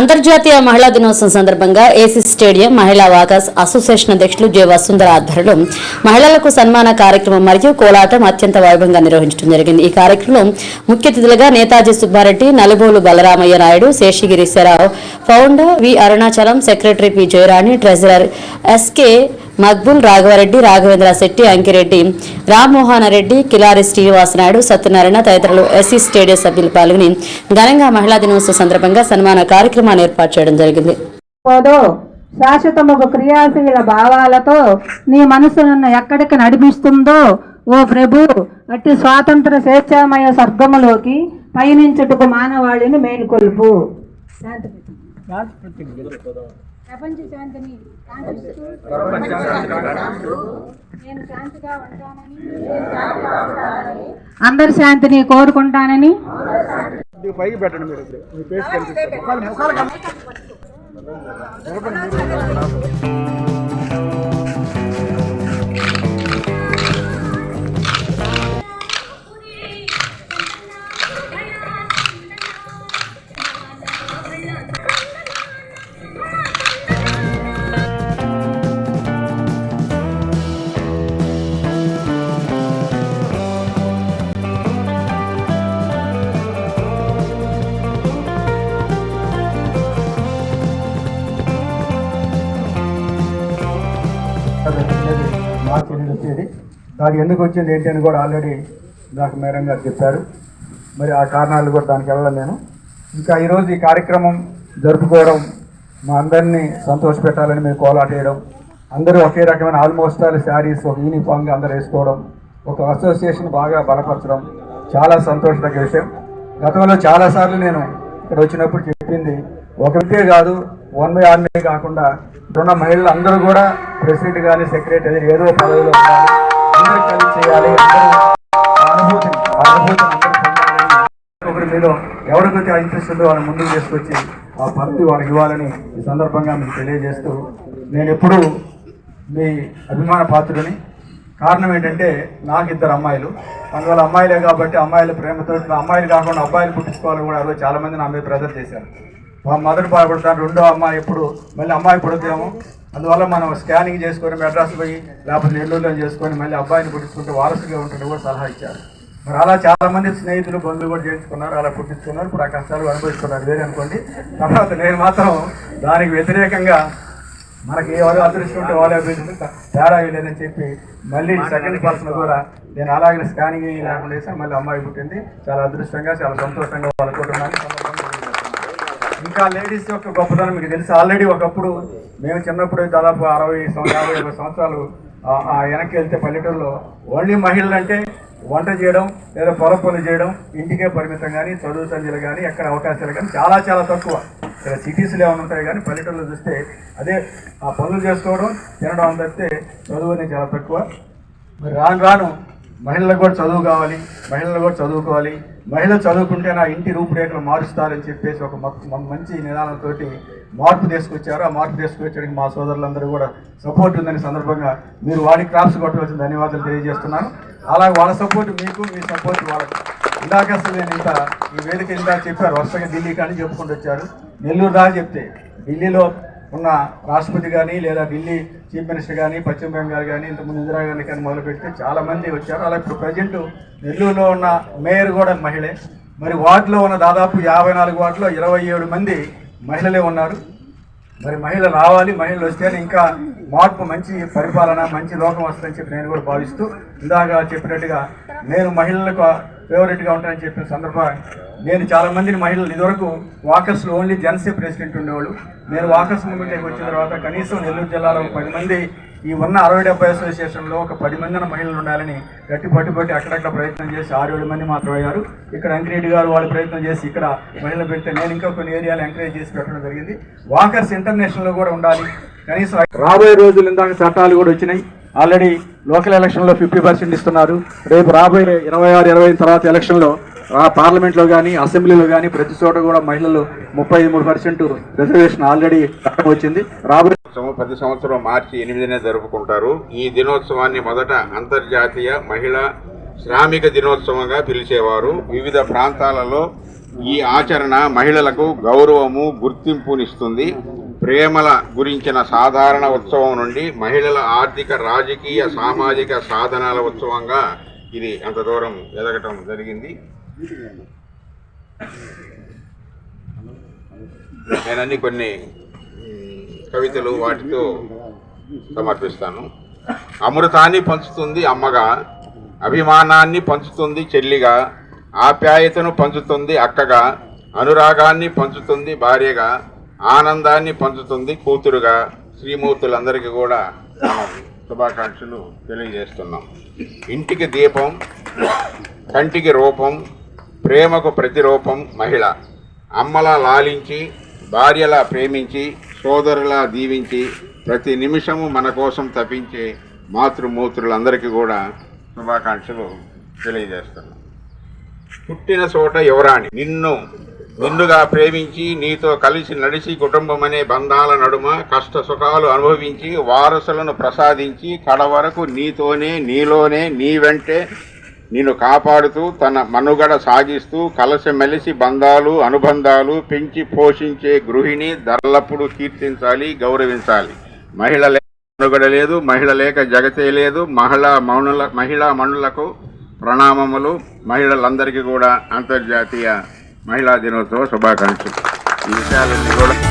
అంతర్జాతీయ మహిళా దినోత్సవం సందర్భంగా ఏసీ స్టేడియం మహిళా వాకర్స్ అసోసియేషన్ అధ్యక్షులు జె వసుంధర ఆధ్వర్యంలో మహిళలకు సన్మాన కార్యక్రమం మరియు కోలాటం అత్యంత వైభవంగా నిర్వహించడం జరిగింది. ఈ కార్యక్రమంలో ముఖ్య అతిథులుగా Netaji Subbareddy Nalubolu Balaramayya Naidu Seshagirishwararao founder V Arunachalam secretary P Jayarani treasurer SK Maqbool Raghavareddy Raghavendra Shetty Ankireddy Rammohan Reddy Kilari Srinivasanaidu Satyanarayana తదితరులు ఎస్సీ స్టేడియం సభ్యులు పాల్గొని ఘనంగా మహిళా దినోత్సవ సందర్భంగా సన్మాన కార్యక్రమాన్ని ఏర్పాటు చేయడం జరిగింది. పోదో శాశ్వతముకు క్రియాశీల భావాలతో నీ మనసును ఎక్కడికి నడిపిస్తుందో ఓ ప్రభు అట్టి స్వాతంత్ర స్వేచ్ఛామయ స్వర్గములోకి పయనించుటకు మానవాళిని మేలుకొల్పు. ప్రపంచ శాంతిని కాంక్షిస్తూ నేను శాంతిగా ఉంటానని అందరి శాంతిని కోరుకుంటానని ఇది పైకి పెట్టండి మీరు. మీ ముఖాలు ముఖాలు కనిపిస్తుంది. వచ్చేది మార్చి ఎనిమిది వచ్చేది దానికి ఎందుకు వచ్చింది ఏంటి అని కూడా ఆల్రెడీ నాకు మేడం గారు చెప్పారు మరి ఆ కారణాలు కూడా దానికి వెళ్ళాను నేను ఇంకా ఈరోజు ఈ కార్యక్రమం జరుపుకోవడం మా అందరినీ సంతోషపెట్టాలని మేము కోలాటేయడం అందరూ ఒకే రకమైన ఆల్మోస్ట్ ఆల్ శారీస్ ఒక యూనిఫామ్గా అందరూ వేసుకోవడం ఒక అసోసియేషన్ బాగా బలపరచడం చాలా సంతోషదగ్గ విషయం గతంలో చాలాసార్లు నేను ఇక్కడ వచ్చినప్పుడు చెప్పింది ఒక కాదు వన్ బై ఆర్మీ కాకుండా ఇప్పుడున్న మహిళలు అందరూ కూడా ప్రెసిడెంట్ కానీ సెక్రటరీ ఏదో పదవిలో ఉండాలి. అందరూ కలిసి చేయాలి. ఆ అనుభూతిని అనుభూతిని ఒకరి మీలో ఎవరికైతే ఇంట్రెస్ట్ ఉందో వాళ్ళని ముందుకు తీసుకొచ్చి ఆ పదవి వాళ్ళకి ఇవ్వాలని ఈ సందర్భంగా మీకు తెలియజేస్తూ నేను ఎప్పుడూ మీ అభిమాన పాత్రుడిని. కారణం ఏంటంటే నాకు ఇద్దరు అమ్మాయిలు. అందువల్ల అమ్మాయిలే కాబట్టి అమ్మాయిల ప్రేమతో అమ్మాయిలు కాకుండా అబ్బాయిలు పుట్టించుకోవాలని కూడా చాలా మంది నా మీద ప్రెజర్ చేశారు. మా మొదటి బాధపడతాను రెండో అమ్మాయి ఇప్పుడు మళ్ళీ అమ్మాయి పుడతాము అందువల్ల మనం స్కానింగ్ చేసుకొని మెడ్రాస్ పోయి లేకపోతే నెల్లూరులో చేసుకొని మళ్ళీ అబ్బాయిని పుట్టించుకుంటే వారసుగా ఉంటుంది కూడా సలహా ఇచ్చారు. మరి అలా చాలామంది స్నేహితులు బంధువులు కూడా చేయించుకున్నారు అలా పుట్టించుకున్నారు. ఇప్పుడు ఆ కష్టాలు అనుభవిస్తున్నారు వేరే అనుకోండి. తర్వాత నేను మాత్రం దానికి వ్యతిరేకంగా మనకి ఎవరు అదృష్టం ఉంటే వాళ్ళు అభివృద్ధి తేడా లేదని చెప్పి మళ్ళీ సెకండ్ పర్సన్ కూడా నేను అలాగే స్కానింగ్ లేకుండా మళ్ళీ అమ్మాయి పుట్టింది. చాలా అదృష్టంగా చాలా సంతోషంగా వాళ్ళ ఆ లేడీస్ యొక్క గొప్పతనం మీకు తెలుసు. ఆల్రెడీ ఒకప్పుడు మేము చిన్నప్పుడు దాదాపు అరవై యాభై ఒక సంవత్సరాలు ఆ- వెనక్కి వెళ్తే పల్లెటూరులో ఓన్లీ మహిళలు అంటే వంట చేయడం లేదా పొర పనులు చేయడం ఇంటికే పరిమితం కానీ చదువు సంధ్యలు కానీ ఎక్కడ అవకాశాలు కానీ చాలా చాలా తక్కువ. ఇక్కడ సిటీస్లో ఏమైనా ఉంటాయి కానీ పల్లెటూరులో చూస్తే అదే ఆ పనులు చేసుకోవడం తినడం తప్పితే చదువు అనేది చాలా తక్కువ. మరి రాను రాను మహిళలకు కూడా చదువు కావాలి మహిళలు కూడా చదువుకోవాలి మహిళలు చదువుకుంటే నా ఇంటి రూపురేఖలు మారుస్తారని చెప్పేసి ఒక మంచి నిదానంతో మార్పు తీసుకొచ్చారు. ఆ మార్పు తీసుకొచ్చడానికి మా సోదరులందరూ కూడా సపోర్ట్ ఉందని సందర్భంగా మీరు వాడి క్రాప్స్ కొట్టవలసిన ధన్యవాదాలు తెలియజేస్తున్నాను. అలాగే వాళ్ళ సపోర్ట్ మీకు మీ సపోర్ట్ వాళ్ళకి. ఇందాక అసలు నేను ఇంత ఈ వేదిక ఇందాక చెప్పారు. వరుసగా ఢిల్లీ కానీ చెప్పుకుంటూ వచ్చారు. నెల్లూరు దాకా చెప్తే ఢిల్లీలో ఉన్న రాష్ట్రపతి కానీ లేదా ఢిల్లీ చీఫ్ మినిస్టర్ కానీ పశ్చిమ బెంగాల్ కానీ ఇంతకుముందు ఇందిరాగాంధీ కానీ మొదలుపెడితే చాలామంది చాలా మంది వచ్చారు. అలా ఇప్పుడు ప్రజెంట్ నెల్లూరులో ఉన్న మేయర్ కూడా మహిళే. మరి వార్డులో ఉన్న దాదాపు యాభై నాలుగు వార్డులో ఇరవై ఏడు మంది మహిళలే ఉన్నారు. మరి మహిళలు రావాలి మహిళలు వస్తేనే ఇంకా మార్పు మంచి పరిపాలన మంచి లోకం వస్తుందని చెప్పి నేను కూడా భావిస్తూ ఇందాక చెప్పినట్టుగా నేను మహిళలకు ఫేవరెట్గా ఉంటానని చెప్పిన సందర్భం నేను చాలా మంది మహిళలు ఇదివరకు వాకర్స్లో ఓన్లీ జనసీ ప్రెసిడెంట్ ఉండేవాళ్ళు. నేను వాకర్స్ మూమెంట్కి వచ్చిన తర్వాత కనీసం నెల్లూరు జిల్లాలో ఒక పది మంది ఈ ఉన్న అరవై డెబ్బై అసోసియేషన్లో ఒక పది మందిన మహిళలు ఉండాలని గట్టి పట్టుబట్టి అక్కడక్కడ ప్రయత్నం చేసి ఆరు ఏడు మంది మాత్రం అయ్యారు. ఇక్కడ అంకిరెడ్డి గారు వాళ్ళు ప్రయత్నం చేసి ఇక్కడ మహిళలు పెడితే నేను ఇంకా కొన్ని ఏరియాలు ఎంకరేజ్ చేసి పెట్టడం జరిగింది. వాకర్స్ ఇంటర్నేషనల్లో కూడా ఉండాలి. కనీసం రాబోయే రోజులు ఇందాక చట్టాలు కూడా వచ్చినాయి. ఆల్రెడీ లోకల్ ఎలక్షన్లో ఫిఫ్టీ పర్సెంట్ ఇస్తున్నారు. రేపు రాబోయే ఇరవై ఆరు ఇరవై తర్వాత ఎలక్షన్లో ఆ పార్లమెంట్లో కానీ అసెంబ్లీలో కానీ ప్రతి చోట కూడా మహిళలు ముప్పై మూడు పర్సెంట్ రిజర్వేషన్ ఆల్రెడీ వచ్చింది రాబోయే ప్రతి సంవత్సరం మార్చి ఎనిమిదినే జరుపుకుంటారు. ఈ దినోత్సవాన్ని మొదట అంతర్జాతీయ మహిళా శ్రామిక దినోత్సవంగా పిలిచేవారు. వివిధ ప్రాంతాలలో ఈ ఆచరణ మహిళలకు గౌరవము గుర్తింపునిస్తుంది. ప్రేమల గురించిన సాధారణ ఉత్సవం నుండి మహిళల ఆర్థిక రాజకీయ సామాజిక సాధనాల ఉత్సవంగా ఇది అంత దూరం ఎదగటం జరిగింది. నేనన్ని కొన్ని కవితలు వాటితో సమర్పిస్తాను. అమృతాన్ని పంచుతుంది అమ్మగా అభిమానాన్ని పంచుతుంది చెల్లిగా ఆప్యాయతను పంచుతుంది అక్కగా అనురాగాన్ని పంచుతుంది భార్యగా ఆనందాన్ని పంచుతుంది కూతురుగా. శ్రీమూర్తులందరికీ కూడా శుభాకాంక్షలు తెలియజేస్తున్నాం. ఇంటికి దీపం కంటికి రూపం ప్రేమకు ప్రతిరూపం మహిళ. అమ్మలా లాలించి భార్యలా ప్రేమించి సోదరులా దీవించి ప్రతి నిమిషము మన కోసం తప్పించే మాతృమూత్రులందరికీ కూడా శుభాకాంక్షలు తెలియజేస్తున్నాం. పుట్టిన చోట యువరాణి. నిన్ను నిన్నుగా ప్రేమించి నీతో కలిసి నడిచి కుటుంబం అనే బంధాల నడుమ కష్ట సుఖాలు అనుభవించి వారసులను ప్రసాదించి కడ వరకు నీతోనే నీలోనే నీ వెంటే నిన్ను కాపాడుతూ తన మనుగడ సాగిస్తూ కలసిమెలిసి బంధాలు అనుబంధాలు పెంచి పోషించే గృహిణి ధరలప్పుడు కీర్తించాలి గౌరవించాలి. మహిళ మనుగడ లేదు మహిళ లేక జగతే లేదు. మహిళా మౌనుల మహిళా మనులకు ప్రణామములు. మహిళలందరికీ కూడా అంతర్జాతీయ మహిళా దినోత్సవ శుభాకాంక్షలు. ఈ విషయాలన్నీ కూడా